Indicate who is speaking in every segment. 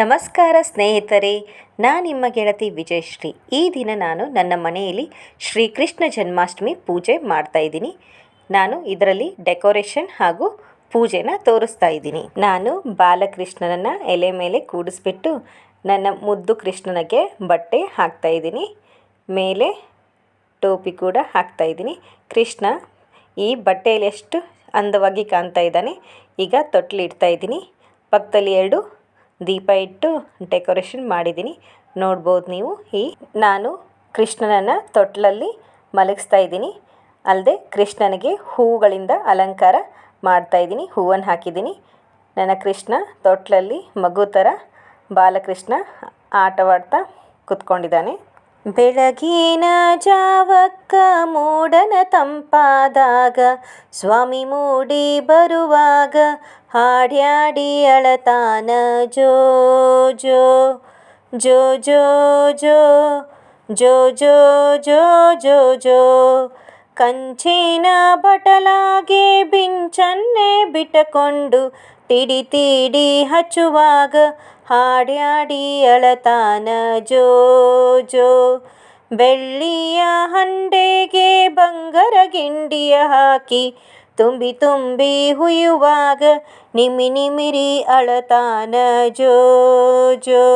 Speaker 1: ನಮಸ್ಕಾರ ಸ್ನೇಹಿತರೆ, ನಾನು ನಿಮ್ಮ ಗೆಳತಿ ವಿಜಯಶ್ರೀ. ಈ ದಿನ ನಾನು ನನ್ನ ಮನೆಯಲ್ಲಿ ಶ್ರೀಕೃಷ್ಣ ಜನ್ಮಾಷ್ಟಮಿ ಪೂಜೆ ಮಾಡ್ತಾ ಇದ್ದೀನಿ. ನಾನು ಇದರಲ್ಲಿ ಡೆಕೋರೇಷನ್ ಹಾಗೂ ಪೂಜೆನ ತೋರಿಸ್ತಾ ಇದ್ದೀನಿ. ನಾನು ಬಾಲಕೃಷ್ಣನನ್ನು ಎಲೆ ಮೇಲೆ ಕೂಡಿಸ್ಬಿಟ್ಟು ನನ್ನ ಮುದ್ದು ಕೃಷ್ಣನಿಗೆ ಬಟ್ಟೆ ಹಾಕ್ತಾ ಇದ್ದೀನಿ. ಮೇಲೆ ಟೋಪಿ ಕೂಡ ಹಾಕ್ತಾ ಇದ್ದೀನಿ. ಕೃಷ್ಣ ಈ ಬಟ್ಟೆಯಲ್ಲಿ ಎಷ್ಟು ಅಂದವಾಗಿ ಕಾಣ್ತಾ ಇದ್ದಾನೆ, ಈಗ ತೊಟ್ಲಿಡ್ತಾ ಇದ್ದೀನಿ. ಪಕ್ಕದಲ್ಲಿ ಎರಡು ದೀಪ ಇಟ್ಟು ಡೆಕೋರೇಷನ್ ಮಾಡಿದ್ದೀನಿ. ನೋಡ್ಬೋದು ನೀವು. ಈ ನಾನು ಕೃಷ್ಣನನ್ನು ತೊಟ್ಲಲ್ಲಿ ಮಲಗಿಸ್ತಾ ಇದ್ದೀನಿ. ಅಲ್ಲದೆ ಕೃಷ್ಣನಿಗೆ ಹೂವುಗಳಿಂದ ಅಲಂಕಾರ ಮಾಡ್ತಾ ಇದ್ದೀನಿ. ಹೂವನ್ನು ಹಾಕಿದ್ದೀನಿ. ನನ್ನ ಕೃಷ್ಣ ತೊಟ್ಲಲ್ಲಿ ಮಗು ಥರ ಬಾಲಕೃಷ್ಣ ಆಟವಾಡ್ತಾ ಕುತ್ಕೊಂಡಿದ್ದಾನೆ. ಬೆಳಗಿನ ಜಾವಕ್ಕ ಮೂಡನ ತಂಪಾದಾಗ, ಸ್ವಾಮಿ ಮೂಡಿ ಬರುವಾಗ ಹಾಡ್ಯಾಡಿ ಅಳತಾನ, ಜೋ ಜೋ ಜೋ ಜೋ ಜೋ ಜೋ ಜೋ ಜೋ ಜೋ ಜೋ. ಕಂಚಿನ ಬಟಲಾಗೆ ಬಿಂಚನ್ನೆ ಬಿಟ್ಟಕೊಂಡು ತಿಡಿ ತಿಡಿ ಹಚ್ಚುವಾಗ ಹಾಡ್ಯಾಡಿ ಅಳತಾನ ಜೋ ಜೋ ಬೆಳ್ಳಿಯ ಹಂಡೆಗೆ ಬಂಗರ ಗಿಂಡಿಯ ಹಾಕಿ ತುಂಬಿ ತುಂಬಿ ಹುಯುವಾಗ ನಿಮಿ ನಿಮಿರಿ ಅಳತಾನ ಜೋ ಜೋ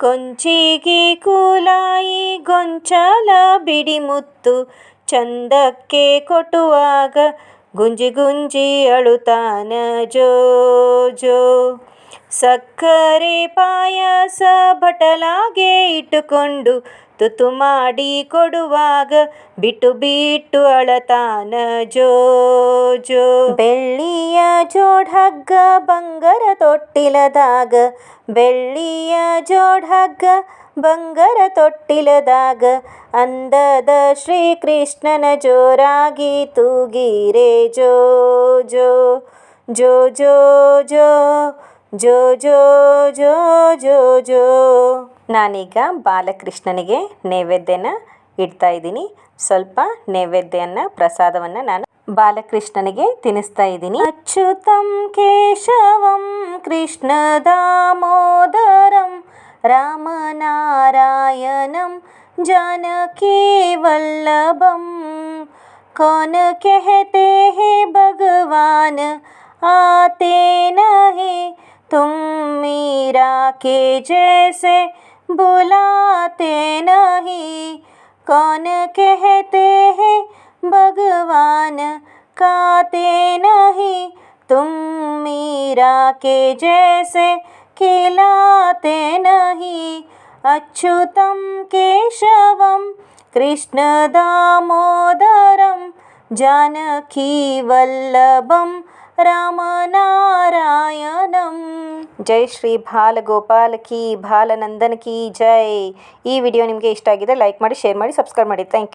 Speaker 1: ಕೊಂಚಿಗಿ ಕೂಲಾಯಿ ಗೊಂಚಲ ಬಿಡಿ ಮುತ್ತು ಚಂದಕ್ಕೆ ಕೊಟ್ಟುವಾಗ ಗುಂಜಿ ಗುಂಜಿ ಅಳುತ್ತಾನ ಜೋ ಜೋ. ಸಕ್ಕರೆ ಪಾಯಸ ಬಟಲಾಗೆ ಇಟ್ಟುಕೊಂಡು ತುತ್ತು ಮಾಡಿ ಕೊಡುವಾಗ ಬಿಟ್ಟು ಬಿಟ್ಟು ಅಳತಾನ ಜೋ ಜೋ ಬೆಳ್ಳಿಯ ಜೋಡ್ಹಗ್ಗ ಬಂಗಾರ ತೊಟ್ಟಿಲದಾಗ, ಬೆಳ್ಳಿಯ ಜೋಡ್ಹಗ್ಗ ಬಂಗಾರ ತೊಟ್ಟಿಲದಾಗ ಅಂದದ ಶ್ರೀಕೃಷ್ಣನ ಜೋರಾಗಿ ತೂಗಿರೆ ಜೋ ಜೋ ಜೋ ಜೋ ಜೋ ಜೋ ಜೋ ಜೋ ಜೋ ಜೋ ನಾನೀಗ ಬಾಲಕೃಷ್ಣನಿಗೆ ನೈವೇದ್ಯನ ಇಡ್ತಾ ಇದ್ದೀನಿ. ಸ್ವಲ್ಪ ನೈವೇದ್ಯನ, ಪ್ರಸಾದವನ್ನ ನಾನು ಬಾಲಕೃಷ್ಣನಿಗೆ ತಿನ್ನಿಸ್ತಾ ಇದ್ದೀನಿ. ಅಚ್ಯುತಂ ಕೇಶವಂ ಕೃಷ್ಣ ದಾಮೋದರಂ ರಾಮನಾರಾಯಣಂ ಜಾನಕಿ ವಲ್ಲಭಂ ಕೌನ ಕಹತೆ ಹೇ ಭಗವಾನ್ ಆತೇನ ಹೇ ತುಮ್ ಮೀರಾ ಕೆ ಜೈಸೆ बुलाते नहीं। कौन कहते हैं, भगवान काते नहीं। तुम मीरा के जैसे खिलाते नहीं। अच्युतं केशवं कृष्णदामोदरं ಜಾನಕೀವಲ್ಲಭಂ ರಾಮನಾರಾಯಣಂ ಜೈ ಶ್ರೀ ಬಾಲ ಕಿ ಬಾಲನಂದನ್ ಕೀ ಜೈ ಈ ವಿಡಿಯೋ ನಿಮಗೆ ಇಷ್ಟ ಆಗಿದೆ ಲೈಕ್ ಮಾಡಿ ಶೇರ್ ಮಾಡಿ ಸಬ್ಸ್ಕ್ರೈಬ್ ಮಾಡಿ. Thank you